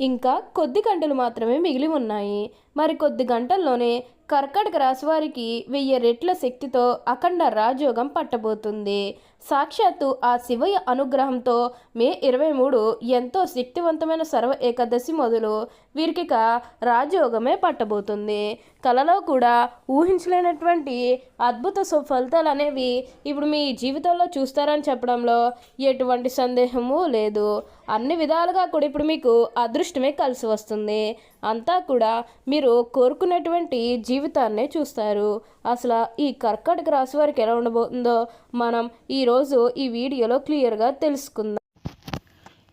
ఇంకా కొద్ది గంటలు మాత్రమే మిగిలి ఉన్నాయి. మరి కొద్ది గంటల్లోనే కర్కటక రాశివారికి వెయ్యి రెట్ల శక్తితో అఖండ రాజయోగం పట్టబోతుంది. సాక్షాత్తు ఆ శివయ్య అనుగ్రహంతో మే ఇరవై మూడు ఎంతో శక్తివంతమైన సర్వ ఏకాదశి మొదలు వీరికిక రాజయోగమే పట్టబోతుంది. కలలో కూడా ఊహించలేనటువంటి అద్భుత సుఫలితాలు అనేవి ఇప్పుడు మీ జీవితంలో చూస్తారని చెప్పడంలో ఎటువంటి సందేహము లేదు. అన్ని విధాలుగా కూడా ఇప్పుడు మీకు అదృష్టమే కలిసి వస్తుంది. అంతా కూడా మీరు కోరుకున్నటువంటి జీవితాన్నే చూస్తారు. అసలు ఈ కర్కాటక రాశి వారికి ఎలా ఉండబోతుందో మనం ఈరోజు ఈ వీడియోలో క్లియర్గా తెలుసుకుందాం.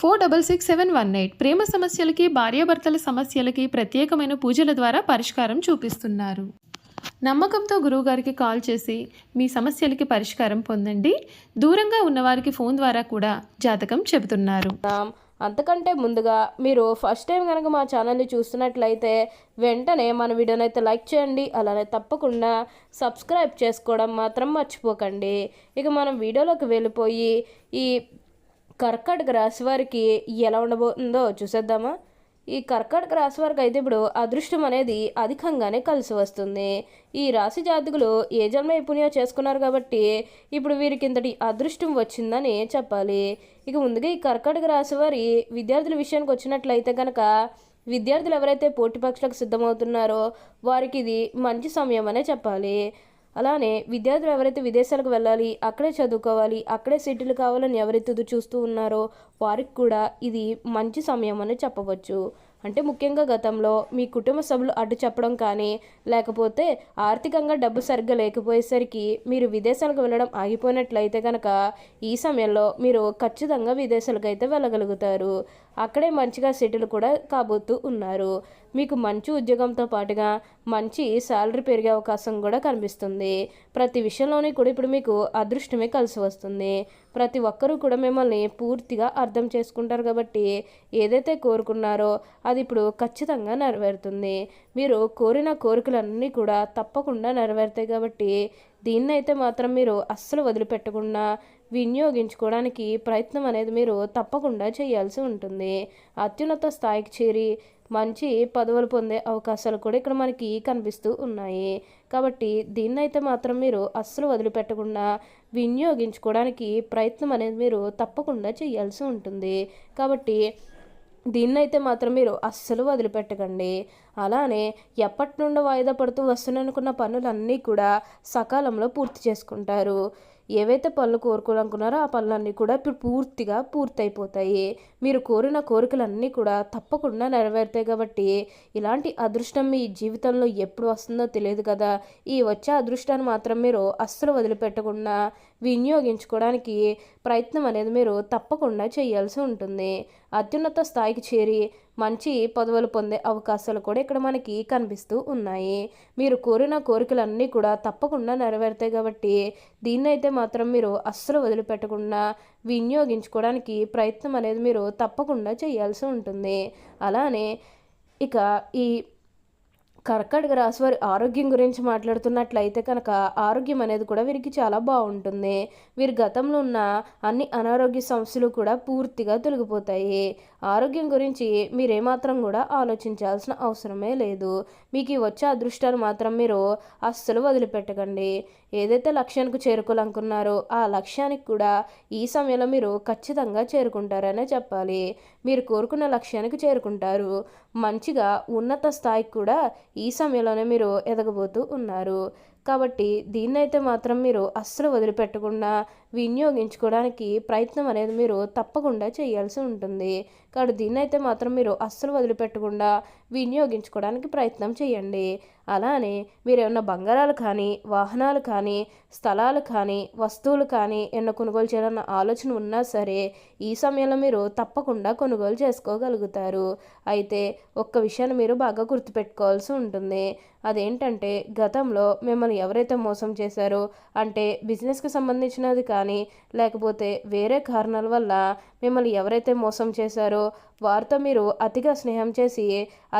four double six seven one eight ప్రేమ సమస్యలకి భార్యాభర్తల సమస్యలకి ప్రత్యేకమైన పూజల ద్వారా పరిష్కారం చూపిస్తున్నారు. నమ్మకంతో గురువుగారికి కాల్ చేసి మీ సమస్యలకి పరిష్కారం పొందండి. దూరంగా ఉన్నవారికి ఫోన్ ద్వారా కూడా జాతకం చెబుతున్నారు. అంతకంటే ముందుగా మీరు ఫస్ట్ టైం కనుక మా ఛానల్ని చూస్తున్నట్లయితే వెంటనే మన వీడియోని అయితే లైక్ చేయండి. అలానే తప్పకుండా సబ్స్క్రైబ్ చేసుకోవడం మాత్రం మర్చిపోకండి. ఇక మనం వీడియోలోకి వెళ్ళిపోయి ఈ కర్కాటక రాశి వారికి ఎలా ఉండబోతుందో చూసేద్దామా. ఈ కర్కాటక రాశి వారికి అయితే ఇప్పుడు అదృష్టం అనేది అధికంగానే కలిసి వస్తుంది. ఈ రాశి జాతకులు ఏ జన్మ నైపుణ్యం చేసుకున్నారు కాబట్టి ఇప్పుడు వీరికి ఇంతటి అదృష్టం వచ్చిందని చెప్పాలి. ఇక ముందుగా ఈ కర్కాటక రాశి వారి విద్యార్థుల విషయానికి వచ్చినట్లయితే కనుక విద్యార్థులు ఎవరైతే పోటీ పక్షులకు సిద్ధమవుతున్నారో వారికి ఇది మంచి సమయం అనే చెప్పాలి. అలానే విద్యార్థులు ఎవరైతే విదేశాలకు వెళ్ళాలి అక్కడే చదువుకోవాలి అక్కడే సెటిల్ కావాలని ఎవరైతే చూస్తూ ఉన్నారో వారికి కూడా ఇది మంచి సమయం అని చెప్పవచ్చు. అంటే ముఖ్యంగా గతంలో మీ కుటుంబ సభ్యులు అడ్డు చెప్పడం కానీ లేకపోతే ఆర్థికంగా డబ్బు సరిగ్గా లేకపోయేసరికి మీరు విదేశాలకు వెళ్ళడం ఆగిపోయినట్లయితే కనుక ఈ సమయంలో మీరు ఖచ్చితంగా విదేశాలకు అయితే వెళ్ళగలుగుతారు. అక్కడే మంచిగా సెటిల్ కూడా కాబోతూ ఉన్నారు. మీకు మంచి ఉద్యోగంతో పాటుగా మంచి శాలరీ పెరిగే అవకాశం కూడా కనిపిస్తుంది. ప్రతి విషయంలోనే కూడా ఇప్పుడు మీకు అదృష్టమే కలిసి వస్తుంది. ప్రతి ఒక్కరూ కూడా మిమ్మల్ని పూర్తిగా అర్థం చేసుకుంటారు కాబట్టి ఏదైతే కోరుకున్నారో అది ఇప్పుడు ఖచ్చితంగా నెరవేరుతుంది. మీరు కోరిన కోరికలన్నీ కూడా తప్పకుండా నెరవేరుతాయి కాబట్టి దీన్నైతే మాత్రం మీరు అస్సలు వదిలిపెట్టకుండా వినియోగించుకోవడానికి ప్రయత్నం అనేది మీరు తప్పకుండా చేయాల్సి ఉంటుంది. అత్యున్నత స్థాయికి చేరి మంచి పదవులు పొందే అవకాశాలు కూడా ఇక్కడ మనకి కనిపిస్తూ ఉన్నాయి. కాబట్టి దీన్నైతే మాత్రం మీరు అస్సలు వదిలిపెట్టకుండా వినియోగించుకోవడానికి ప్రయత్నం అనేది మీరు తప్పకుండా చేయాల్సి ఉంటుంది. కాబట్టి దీన్నైతే మాత్రం మీరు అస్సలు వదిలిపెట్టకండి. అలానే ఎప్పటి నుండో వాయిదా పడుతూ వస్తున్ననుకున్న పనులన్నీ కూడా సకాలంలో పూర్తి చేసుకుంటారు. ఏవైతే పనులు కోరుకోవాలనుకున్నారో ఆ పనులన్నీ కూడా ఇప్పుడు పూర్తిగా పూర్తయిపోతాయి. మీరు కోరిన కోరికలన్నీ కూడా తప్పకుండా నెరవేరుతాయి కాబట్టి ఇలాంటి అదృష్టం మీ జీవితంలో ఎప్పుడు వస్తుందో తెలియదు కదా. ఈ వచ్చే అదృష్టాన్ని మాత్రం మీరు అస్సలు వదిలిపెట్టకుండా వినియోగించుకోవడానికి ప్రయత్నం అనేది మీరు తప్పకుండా చేయాల్సి ఉంటుంది. అత్యున్నత స్థాయికి చేరి మంచి పదవులు పొందే అవకాశాలు కూడా ఇక్కడ మనకి కనిపిస్తూ ఉన్నాయి. మీరు కోరిన కోరికలన్నీ కూడా తప్పకుండా నెరవేరుతాయి కాబట్టి దీన్నైతే మాత్రం మీరు అస్సలు వదిలిపెట్టకుండా వినియోగించుకోవడానికి ప్రయత్నం అనేది మీరు తప్పకుండా చేయాల్సి ఉంటుంది. అలానే ఇక ఈ కర్కాటక రాశి వారి ఆరోగ్యం గురించి మాట్లాడుతున్నట్లయితే కనుక ఆరోగ్యం అనేది కూడా వీరికి చాలా బాగుంటుంది. వీరి గతంలో ఉన్న అన్ని అనారోగ్య సమస్యలు కూడా పూర్తిగా తొలగిపోతాయి. ఆరోగ్యం గురించి మీరేమాత్రం కూడా ఆలోచించాల్సిన అవసరమే లేదు. మీకు వచ్చే అదృష్టాలు మాత్రం మీరు అస్సలు వదిలిపెట్టకండి. ఏదైతే లక్ష్యానికి చేరుకోవాలనుకున్నారో ఆ లక్ష్యానికి కూడా ఈ సమయంలో మీరు ఖచ్చితంగా చేరుకుంటారనే చెప్పాలి. మీరు కోరుకున్న లక్ష్యానికి చేరుకుంటారు. మంచిగా ఉన్నత స్థాయికి కూడా ఈ సమయంలోనే మీరు ఎదగబోతూ ఉన్నారు. కాబట్టి దీన్నైతే మాత్రం మీరు అస్సలు వదిలిపెట్టకుండా వినియోగించుకోవడానికి ప్రయత్నం అనేది మీరు తప్పకుండా చేయాల్సి ఉంటుంది. కాబట్టి దీన్నైతే మాత్రం మీరు అస్సలు వదిలిపెట్టకుండా వినియోగించుకోవడానికి ప్రయత్నం చేయండి. అలానే మీరు ఏమైనా బంగారాలు కానీ వాహనాలు కానీ స్థలాలు కానీ వస్తువులు కానీ ఏమన్నా కొనుగోలు చేయాలన్న ఆలోచన ఉన్నా సరే ఈ సమయంలో మీరు తప్పకుండా కొనుగోలు చేసుకోగలుగుతారు. అయితే ఒక్క విషయాన్ని మీరు బాగా గుర్తుపెట్టుకోవాల్సి ఉంటుంది. అదేంటంటే గతంలో మిమ్మల్ని ఎవరైతే మోసం చేశారో అంటే బిజినెస్కి సంబంధించినది కానీ లేకపోతే వేరే కారణాల వల్ల మిమ్మల్ని ఎవరైతే మోసం చేశారో వారితో మీరు అతిగా స్నేహం చేసి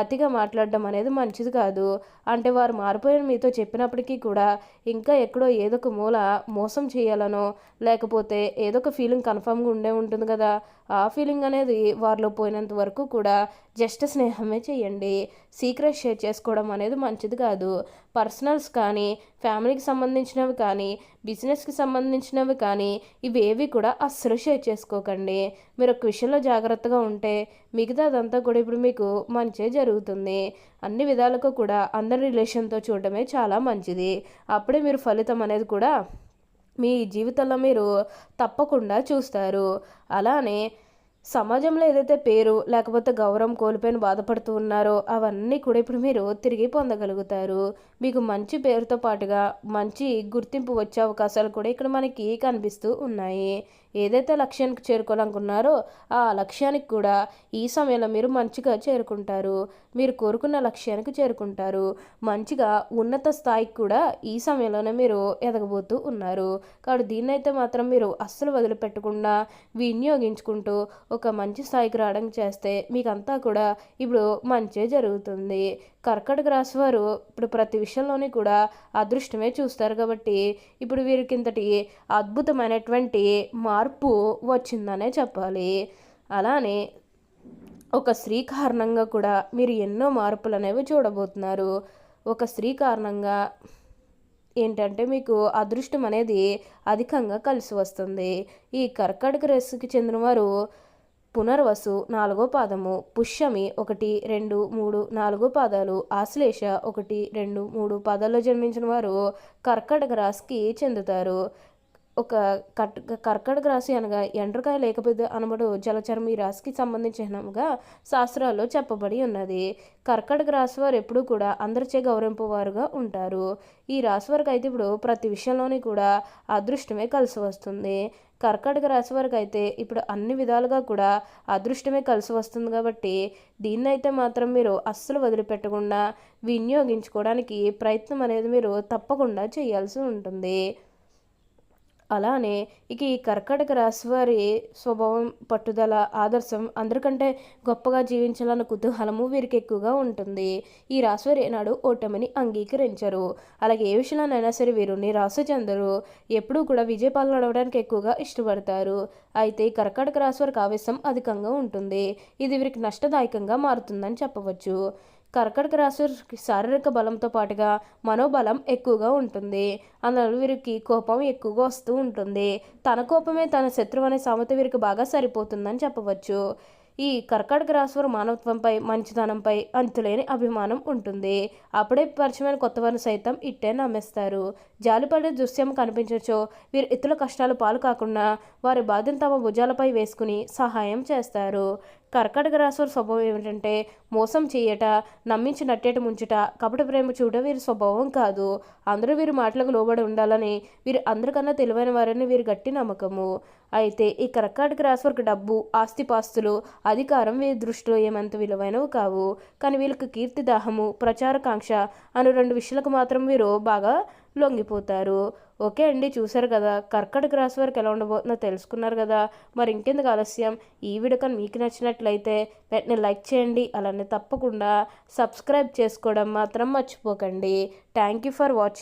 అతిగా మాట్లాడడం అనేది మంచిది కాదు. అంటే వారు మారిపోయిన మీతో చెప్పినప్పటికీ కూడా ఇంకా ఎక్కడో ఏదో ఒక మూల మోసం చేయాలనో లేకపోతే ఏదో ఒక ఫీలింగ్ కన్ఫామ్గా ఉండే ఉంటుంది కదా. ఆ ఫీలింగ్ అనేది వారిలో పోయినంత వరకు కూడా జస్ట్ స్నేహమే చేయండి. సీక్రెట్ షేర్ చేసుకోవడం అనేది మంచిది కాదు. పర్సనల్స్ కానీ ఫ్యామిలీకి సంబంధించినవి కానీ బిజినెస్కి సంబంధించినవి కానీ ఇవేవి కూడా అస్సలు షేర్ చేసుకోకండి. మీరు ఒక విషయంలో జాగ్రత్తగా ఉంటే మిగతా అదంతా కూడా ఇప్పుడు మీకు మంచే జరుగుతుంది. అన్ని విధాలకు కూడా అందరి రిలేషన్తో చూడడమే చాలా మంచిది. అప్పుడే మీరు ఫలితం అనేది కూడా మీ జీవితంలో మీరు తప్పకుండా చూస్తారు. అలానే సమాజంలో ఏదైతే పేరు లేకపోతే గౌరవం కోల్పోయిన బాధపడుతూ ఉన్నారో అవన్నీ కూడా ఇప్పుడు మీరు తిరిగి పొందగలుగుతారు. మీకు మంచి పేరుతో పాటుగా మంచి గుర్తింపు వచ్చే అవకాశాలు కూడా ఇక్కడ మనకి కనిపిస్తూ ఉన్నాయి. ఏదైతే లక్ష్యానికి చేరుకోవాలనుకున్నారో ఆ లక్ష్యానికి కూడా ఈ సమయంలో మీరు మంచిగా చేరుకుంటారు. మీరు కోరుకున్న లక్ష్యానికి చేరుకుంటారు. మంచిగా ఉన్నత స్థాయికి కూడా ఈ సమయంలోనే మీరు ఎదగబోతూ ఉన్నారు. కాబట్టి దీన్నైతే మాత్రం మీరు అస్సలు వదిలిపెట్టకుండా వినియోగించుకుంటూ ఒక మంచి స్థాయికి రావడం చేస్తే మీకంతా కూడా ఇప్పుడు మంచే జరుగుతుంది. కర్కటక రాశి వారు ఇప్పుడు ప్రతి విషయంలోని కూడా అదృష్టమే చూస్తారు కాబట్టి ఇప్పుడు వీరికి ఇంతటి అద్భుతమైనటువంటి మార్పు వచ్చిందనే చెప్పాలి. అలానే ఒక స్త్రీ కారణంగా కూడా మీరు ఎన్నో మార్పులు అనేవి చూడబోతున్నారు. ఒక స్త్రీ కారణంగా ఏంటంటే మీకు అదృష్టం అనేది అధికంగా కలిసి వస్తుంది. ఈ కర్కటక రాశికి చెందిన వారు పునర్వసు నాలుగో పాదము పుష్యమి ఒకటి రెండు మూడు నాలుగో పాదాలు ఆశ్లేష ఒకటి రెండు మూడు పాదాల్లో జన్మించిన వారు కర్కటక రాశికి చెందుతారు. ఒక కట్ కర్కటక రాశి అనగా ఎండ్రకాయ లేకపోతే అనబడు జలచరం ఈ రాశికి సంబంధించినగా శాస్త్రాల్లో చెప్పబడి ఉన్నది. కర్కటక రాశి వారు ఎప్పుడూ కూడా అందరిచే గౌరవింపవారుగా ఉంటారు. ఈ రాశి వారికి అయితే ఇప్పుడు ప్రతి విషయంలోని కూడా అదృష్టమే కలిసి వస్తుంది. కర్కాటక రాశి వారికి అయితే ఇప్పుడు అన్ని విధాలుగా కూడా అదృష్టమే కలిసి వస్తుంది కాబట్టి దీన్నైతే మాత్రం మీరు అస్సలు వదిలిపెట్టకుండా వినియోగించుకోవడానికి ప్రయత్నం అనేది మీరు తప్పకుండా చేయాల్సి ఉంటుంది. అలానే ఇక ఈ కర్కాటక రాశి వారి స్వభావం పట్టుదల ఆదర్శం అందరికంటే గొప్పగా జీవించాలన్న కుతూహలము వీరికి ఎక్కువగా ఉంటుంది. ఈ రాశి వారు ఏనాడు ఓటమిని అంగీకరించరు. అలాగే ఏ విషయంలోనైనా సరే వీరు నిరాశ చెందరు. ఎప్పుడూ కూడా విజయపాలన నడవడానికి ఎక్కువగా ఇష్టపడతారు. అయితే ఈ కర్కాటక రాశి వారికి ఆవేశం అధికంగా ఉంటుంది. ఇది వీరికి నష్టదాయకంగా మారుతుందని చెప్పవచ్చు. కర్కటక రాశి శారీరక బలంతో పాటుగా మనోబలం ఎక్కువగా ఉంటుంది. అందువల్ల వీరికి కోపం ఎక్కువగా వస్తూ ఉంటుంది. తన కోపమే తన శత్రువు అనే సామెత వీరికి బాగా సరిపోతుందని చెప్పవచ్చు. ఈ కర్కాటక రాశివారు మానవత్వంపై మంచితనంపై అంతులేని అభిమానం ఉంటుంది. అప్పుడే పరిచయమైన కొత్త వారిని సైతం ఇట్టే నమ్మేస్తారు. జాలిపడే దృశ్యం కనిపించచ్చో వీరు ఇతరుల కష్టాలు పాలు కాకుండా వారి బాధ్యత తమ భుజాలపై వేసుకుని సహాయం చేస్తారు. కర్కాటక రాశుల వారి స్వభావం ఏమిటంటే మోసం చేయట నమ్మించి నట్టేట ముంచుట కపట ప్రేమ చూడ వీరి స్వభావం కాదు. అందరూ వీరి మాటలకు లోబడి ఉండాలని వీరు అందరికన్నా తెలివైన వారని వీరి గట్టి నమ్మకము. అయితే ఈ కర్కాటక రాశి వారికి డబ్బు ఆస్తిపాస్తులు అధికారం వీరి దృష్టిలో ఏమంత విలువైనవి కావు. కానీ వీళ్ళకి కీర్తి దాహము ప్రచారకాంక్ష అను రెండు విషయాలకు మాత్రం వీరు బాగా లొంగిపోతారు. ఓకే అండి చూశారు కదా కర్కటక రాశి వరకు ఎలా ఉండబోతుందో తెలుసుకున్నారు కదా. మరి ఇంకెందుకు ఆలస్యం? ఈ వీడియో కానీ మీకు నచ్చినట్లయితే వెంటనే లైక్ చేయండి అలానే తప్పకుండా సబ్స్క్రైబ్ చేసుకోవడం మాత్రం మర్చిపోకండి. Thank you for watching.